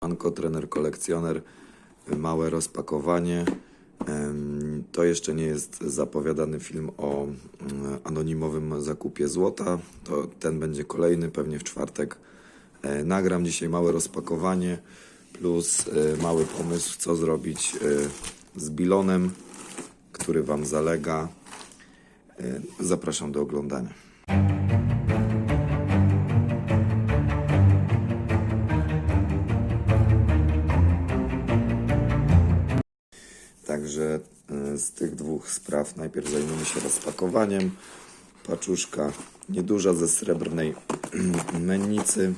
Anko, trener kolekcjoner, małe rozpakowanie. To jeszcze nie jest zapowiadany film o mm, anonimowym zakupie złota. To ten będzie kolejny, pewnie w czwartek. E, Nagram dzisiaj małe rozpakowanie plus e, mały pomysł, co zrobić e, z bilonem, który Wam zalega. Zapraszam do oglądania. Także e, z tych dwóch spraw najpierw zajmiemy się rozpakowaniem. Paczuszka nieduża ze srebrnej mennicy.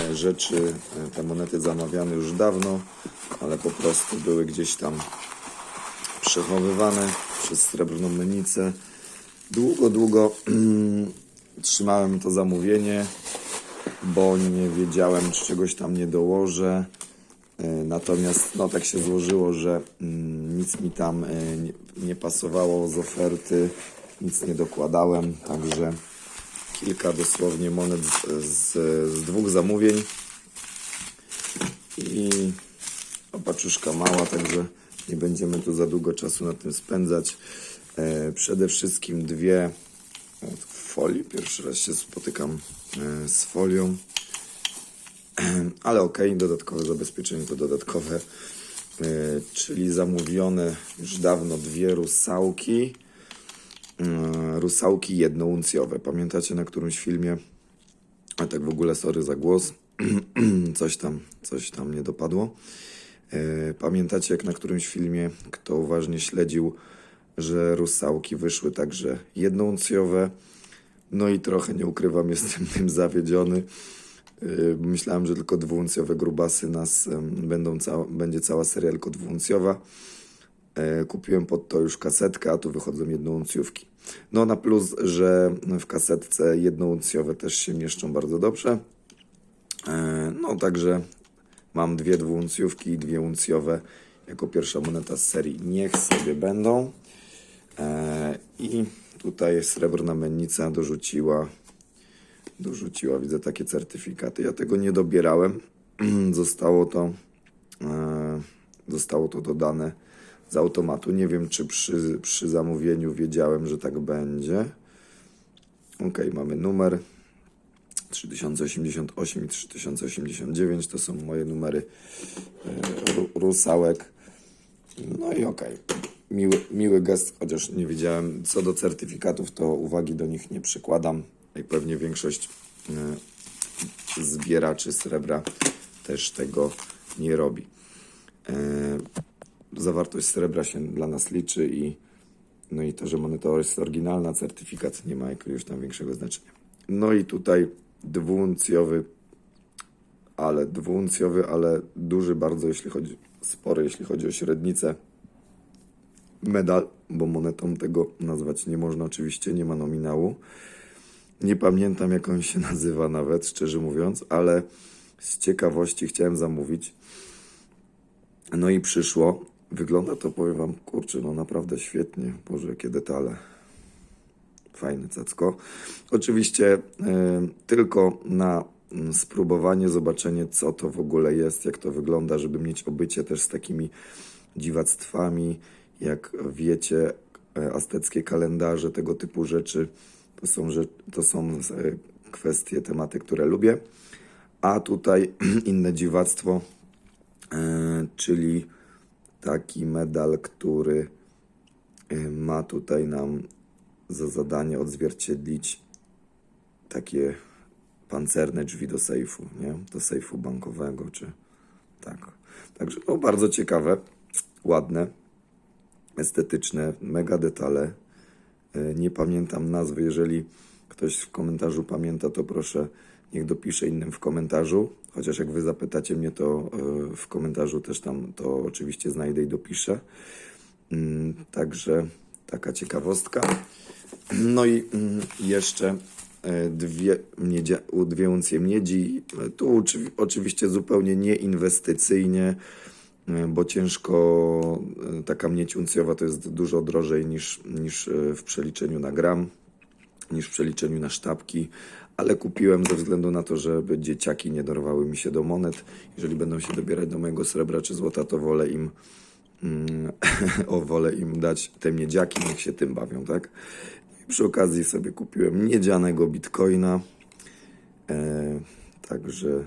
E, Rzeczy, e, te monety zamawiane już dawno, ale po prostu były gdzieś tam przechowywane przez srebrną mennicę. Długo, długo trzymałem to zamówienie, bo nie wiedziałem, czy czegoś tam nie dołożę. E, Natomiast no, tak się złożyło, że mm, nic mi tam e, nie, pasowało z oferty, nic nie dokładałem, także kilka dosłownie monet z, z, z dwóch zamówień i opaczuszka mała, także nie będziemy tu za długo czasu na tym spędzać. E, przede wszystkim dwie folii, pierwszy raz się spotykam z folią. Ale okej, dodatkowe zabezpieczenie to dodatkowe, e, czyli zamówione już dawno dwie rusałki, e, rusałki jednouncjowe. Pamiętacie na którymś filmie, a tak w ogóle sorry za głos, coś tam, coś tam nie dopadło. E, Pamiętacie jak na którymś filmie, kto uważnie śledził, że rusałki wyszły także jednouncjowe, no i trochę nie ukrywam, jestem tym zawiedziony. Yy, Myślałem, że tylko dwuuncjowe grubasy nas będą cała, będzie cała seria tylko dwuuncjowa. E, Kupiłem pod to już kasetkę, a tu wychodzą jednouncjówki. No na plus, że w kasetce jednouncjowe też się mieszczą bardzo dobrze. E, No także mam dwie dwuuncjówki i dwie uncjowe jako pierwsza moneta z serii. Niech sobie będą. E, I tutaj srebrna mennica dorzuciła dorzuciła, widzę takie certyfikaty. Ja tego nie dobierałem. Zostało to, e, zostało to dodane z automatu. Nie wiem, czy przy, przy zamówieniu wiedziałem, że tak będzie. Ok, mamy numer 3088 i 3089. To są moje numery e, ru, rusałek. No i okej. Miły, miły gest, chociaż nie wiedziałem. Co do certyfikatów, to uwagi do nich nie przykładam. Jak pewnie większość e, zbieraczy srebra też tego nie robi. E, zawartość srebra się dla nas liczy i no i to, że moneta jest oryginalna, certyfikat nie ma jakiegoś tam większego znaczenia. No i tutaj dwuuncjowy, ale dwuuncjowy, ale duży bardzo, jeśli chodzi, spory, jeśli chodzi o średnicę medal, bo monetą tego nazwać nie można oczywiście, nie ma nominału. Nie pamiętam jak on się nazywa nawet, szczerze mówiąc, ale z ciekawości chciałem zamówić. No i przyszło. Wygląda to, powiem wam, kurczę, no naprawdę świetnie. Boże, jakie detale. Fajne cacko. Oczywiście y, tylko na mm, spróbowanie, zobaczenie co to w ogóle jest, jak to wygląda, żeby mieć obycie też z takimi dziwactwami, jak wiecie, e, azteckie kalendarze, tego typu rzeczy. To są, rzecz, to są e, kwestie, tematy, które lubię. A tutaj inne dziwactwo, e, czyli taki medal, który e, ma tutaj nam za zadanie odzwierciedlić takie pancerne drzwi do sejfu, nie? Do sejfu bankowego, czy tak. Także no, bardzo ciekawe, ładne, estetyczne, mega detale. E, Nie pamiętam nazwy. Jeżeli ktoś w komentarzu pamięta, to proszę niech dopisze innym w komentarzu. Chociaż jak wy zapytacie mnie, to e, w komentarzu też tam to oczywiście znajdę i dopiszę. Mm, Także taka ciekawostka. No i mm, jeszcze e, dwie, dwie uncje miedzi. Tu oczywi- oczywiście zupełnie nieinwestycyjnie, e, bo ciężko, e, taka miedź uncjowa to jest dużo drożej niż, niż e, w przeliczeniu na gram, niż w przeliczeniu na sztabki, ale kupiłem ze względu na to, żeby dzieciaki nie dorwały mi się do monet. Jeżeli będą się dobierać do mojego srebra czy złota, to wolę im mm, o, wolę im dać te miedziaki, niech się tym bawią, tak? I przy okazji sobie kupiłem miedzianego bitcoina. E, także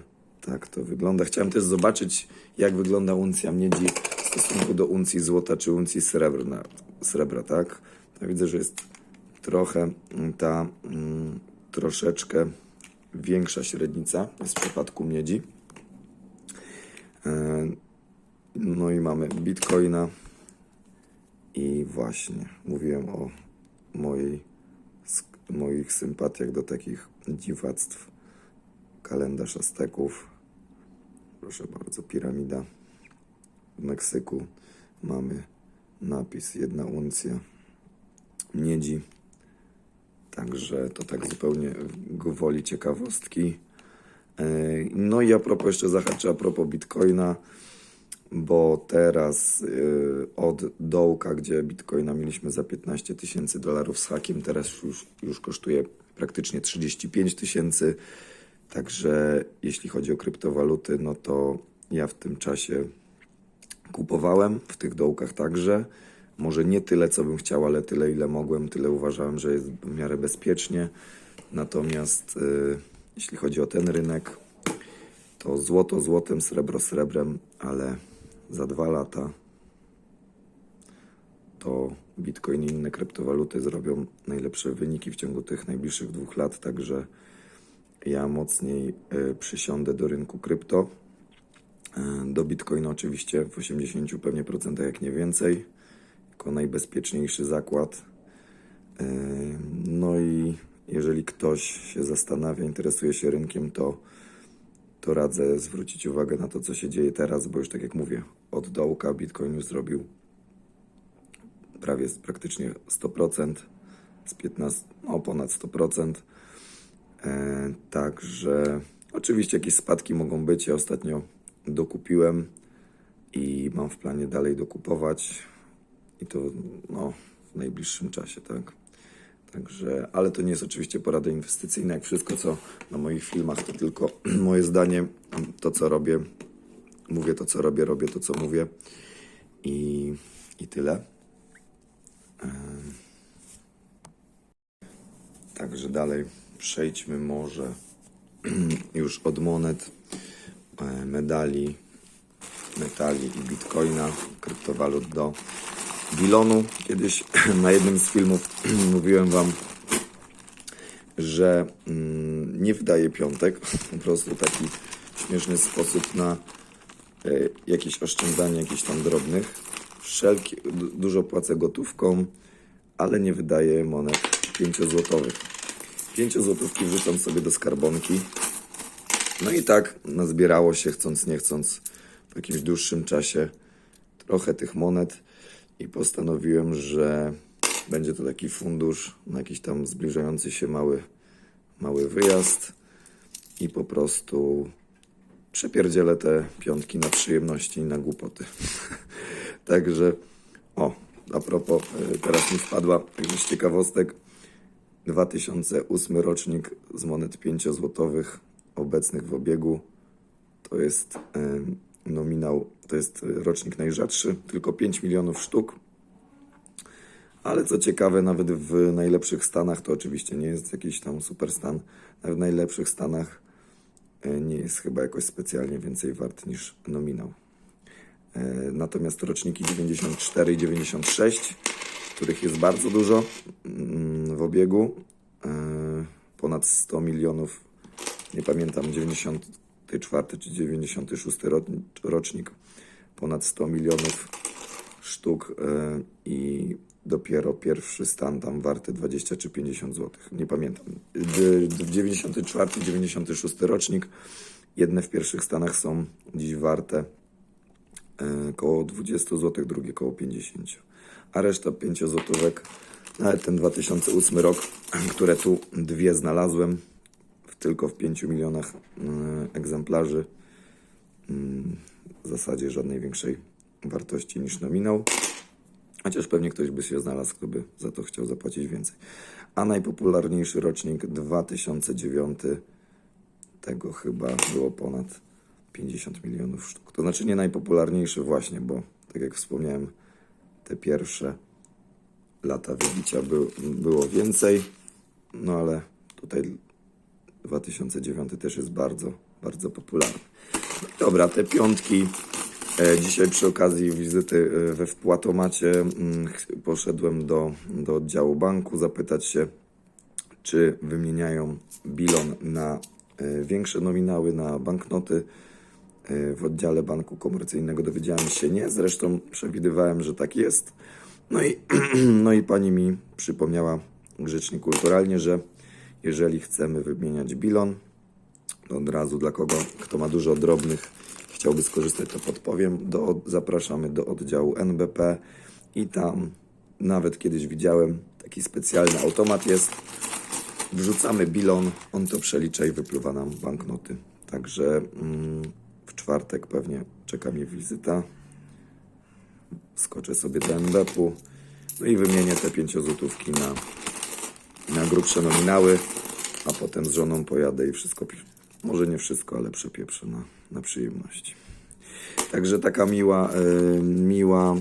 tak to wygląda. Chciałem też zobaczyć, jak wygląda uncja miedzi w stosunku do uncji złota czy uncji srebrna, srebra, tak? Ja widzę, że jest trochę ta mm, troszeczkę większa średnica jest w przypadku miedzi. E, no i mamy bitcoina i właśnie mówiłem o mojej, moich sympatiach do takich dziwactw. Kalendarz Azteków. Proszę bardzo, piramida. W Meksyku mamy napis jedna uncja miedzi. Także to tak zupełnie gwoli ciekawostki. E, No i a propos jeszcze zahaczę a propos Bitcoina, bo teraz y, od dołka, gdzie Bitcoina mieliśmy za 15 tysięcy dolarów z hakiem, teraz już, już kosztuje praktycznie 35 tysięcy. Także jeśli chodzi o kryptowaluty, no to ja w tym czasie kupowałem w tych dołkach także. Może nie tyle, co bym chciał, ale tyle, ile mogłem, tyle uważałem, że jest w miarę bezpiecznie. Natomiast y, jeśli chodzi o ten rynek, to złoto złotem, srebro srebrem, ale za dwa lata to Bitcoin i inne kryptowaluty zrobią najlepsze wyniki w ciągu tych najbliższych dwóch lat, także ja mocniej y, przysiądę do rynku krypto. Y, Do Bitcoina oczywiście w 80 pewnie procentach, jak nie więcej, jako najbezpieczniejszy zakład. Y, No i jeżeli ktoś się zastanawia, interesuje się rynkiem, to, to radzę zwrócić uwagę na to, co się dzieje teraz, bo już tak jak mówię, od dołka Bitcoin już zrobił prawie praktycznie 100%, z 15, no ponad 100%. E, także oczywiście jakieś spadki mogą być. Ja ostatnio dokupiłem i mam w planie dalej dokupować i to no, w najbliższym czasie, tak. Także, ale to nie jest oczywiście porada inwestycyjna, jak wszystko co na moich filmach, to tylko moje zdanie, to co robię, mówię to co robię, robię to co mówię i, i tyle. Także dalej przejdźmy może już od monet, e, medali, metali i bitcoina, kryptowalut do bilonu. Kiedyś na jednym z filmów mówiłem Wam, że mm, nie wydaje piątek, po prostu taki śmieszny sposób na e, jakieś oszczędzanie jakichś tam drobnych. Wszelki, dużo płacę gotówką, ale nie wydaje monet 5 złotowych. 5-złotówki wrzucam sobie do skarbonki. No i tak nazbierało się, chcąc nie chcąc, w jakimś dłuższym czasie trochę tych monet i postanowiłem, że będzie to taki fundusz na jakiś tam zbliżający się mały, mały wyjazd i po prostu przepierdzielę te piątki na przyjemności i na głupoty. Także, o, a propos, e, teraz mi wpadła jakiś ciekawostek. 2008 rocznik z monet 5-złotowych obecnych w obiegu. To jest nominał, to jest y, rocznik najrzadszy, tylko 5 milionów sztuk. Ale co ciekawe, nawet w najlepszych stanach, to oczywiście nie jest jakiś tam super stan, nawet w najlepszych stanach y, nie jest chyba jakoś specjalnie więcej wart niż nominał. E, Natomiast roczniki 94 i 96, których jest bardzo dużo mm, w obiegu, e, ponad 100 milionów, nie pamiętam, 94 czy 96 ro- rocznik, ponad 100 milionów sztuk e, i dopiero pierwszy stan tam warty 20 czy 50 zł. Nie pamiętam. D- d- 94, 96 rocznik. Jedne w pierwszych stanach są dziś warte e, koło 20 zł, drugie koło 50. A reszta 5 złotówek, nawet ten 2008 rok, które tu dwie znalazłem, tylko w 5 milionach e, egzemplarzy, mm, w zasadzie żadnej większej wartości niż nominał. Chociaż pewnie ktoś by się znalazł, kto by za to chciał zapłacić więcej. A najpopularniejszy rocznik 2009, tego chyba było ponad 50 milionów sztuk. To znaczy nie najpopularniejszy właśnie, bo tak jak wspomniałem, te pierwsze lata wybicia by, było więcej, no ale tutaj 2009 też jest bardzo, bardzo popularny. Dobra, te piątki. E, Dzisiaj przy okazji wizyty e, we wpłatomacie mm, poszedłem do, do oddziału banku zapytać się, czy wymieniają bilon na e, większe nominały, na banknoty. E, W oddziale banku komercyjnego dowiedziałem się nie, zresztą przewidywałem, że tak jest. No i, no i pani mi przypomniała grzecznie kulturalnie, że jeżeli chcemy wymieniać bilon, to od razu dla kogo, kto ma dużo drobnych, chciałby skorzystać, to podpowiem. Do, zapraszamy do oddziału NBP i tam nawet kiedyś widziałem taki specjalny automat jest. Wrzucamy bilon, on to przelicza i wypluwa nam banknoty. Także mm, czwartek pewnie czeka mnie wizyta. Skoczę sobie do NBP-u no i wymienię te pięciozłotówki na, na grubsze nominały, a potem z żoną pojadę i wszystko, może nie wszystko, ale przepieprzę na, na przyjemności. Także taka miła, y, miła,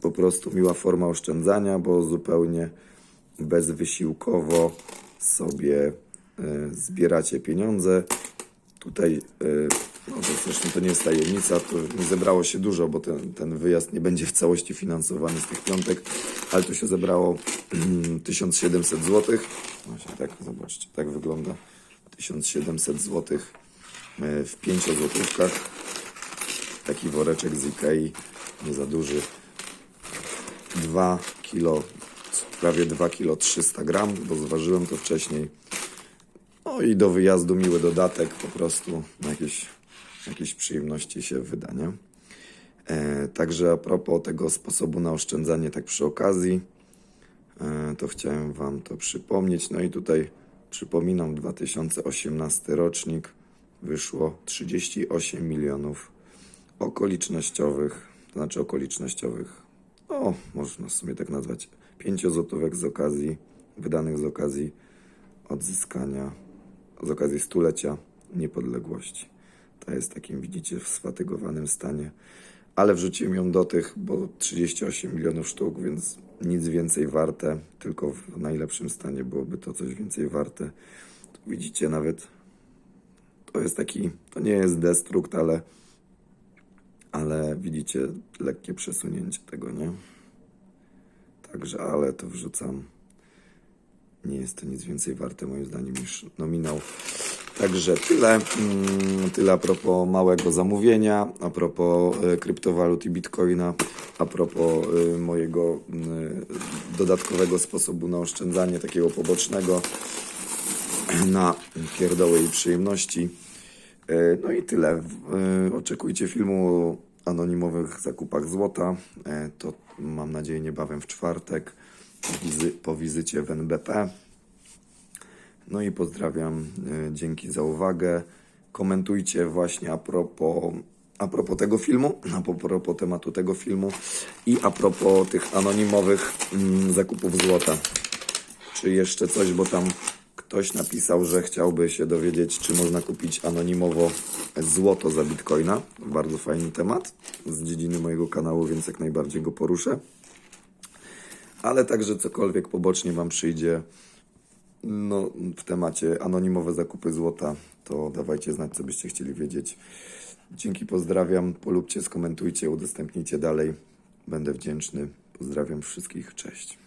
po prostu miła forma oszczędzania, bo zupełnie bezwysiłkowo sobie y, zbieracie pieniądze. Tutaj, y, no to zresztą to nie jest tajemnica, to zebrało się dużo, bo ten, ten wyjazd nie będzie w całości finansowany z tych piątek, ale tu się zebrało 1700 zł. Właśnie tak, zobaczcie, tak wygląda 1700 zł w 5 złotówkach. Taki woreczek z Ikei, nie za duży. 2 kilo, prawie 2 kilo 300 gram, bo zważyłem to wcześniej. No i do wyjazdu miły dodatek, po prostu na jakieś, jakieś przyjemności się wyda, nie? E, także a propos tego sposobu na oszczędzanie, tak przy okazji, e, to chciałem Wam to przypomnieć. No i tutaj przypominam, 2018 rocznik wyszło 38 milionów okolicznościowych, to znaczy okolicznościowych, o, można w sumie tak nazwać, pięciozłotówek z okazji, wydanych z okazji odzyskania, z okazji stulecia niepodległości. Ta jest takim, widzicie, w sfatygowanym stanie, ale wrzuciłem ją do tych, bo 38 milionów sztuk, więc nic więcej warte, tylko w najlepszym stanie byłoby to coś więcej warte. Tu widzicie nawet, to jest taki, to nie jest destrukt, ale ale widzicie lekkie przesunięcie tego, nie? Także, ale to wrzucam. Nie jest to nic więcej warte moim zdaniem niż nominał. Także tyle, mm, tyle a propos małego zamówienia, a propos e, kryptowalut i bitcoina, a propos e, mojego mm, dodatkowego sposobu na oszczędzanie, takiego pobocznego na pierdoły i przyjemności. E, No i tyle. E, Oczekujcie filmu o anonimowych zakupach złota. E, To mam nadzieję niebawem w czwartek po wizycie w NBP. No i pozdrawiam. e, Dzięki za uwagę. Komentujcie właśnie a propos, a propos tego filmu, a po- propos tematu tego filmu i a propos tych anonimowych mm, zakupów złota. Czy jeszcze coś, bo tam ktoś napisał, że chciałby się dowiedzieć, czy można kupić anonimowo złoto za bitcoina. Bardzo fajny temat z dziedziny mojego kanału, więc jak najbardziej go poruszę. Ale także cokolwiek pobocznie Wam przyjdzie no, w temacie anonimowe zakupy złota, to dawajcie znać, co byście chcieli wiedzieć. Dzięki, pozdrawiam. Polubcie, skomentujcie, udostępnijcie dalej. Będę wdzięczny. Pozdrawiam wszystkich. Cześć.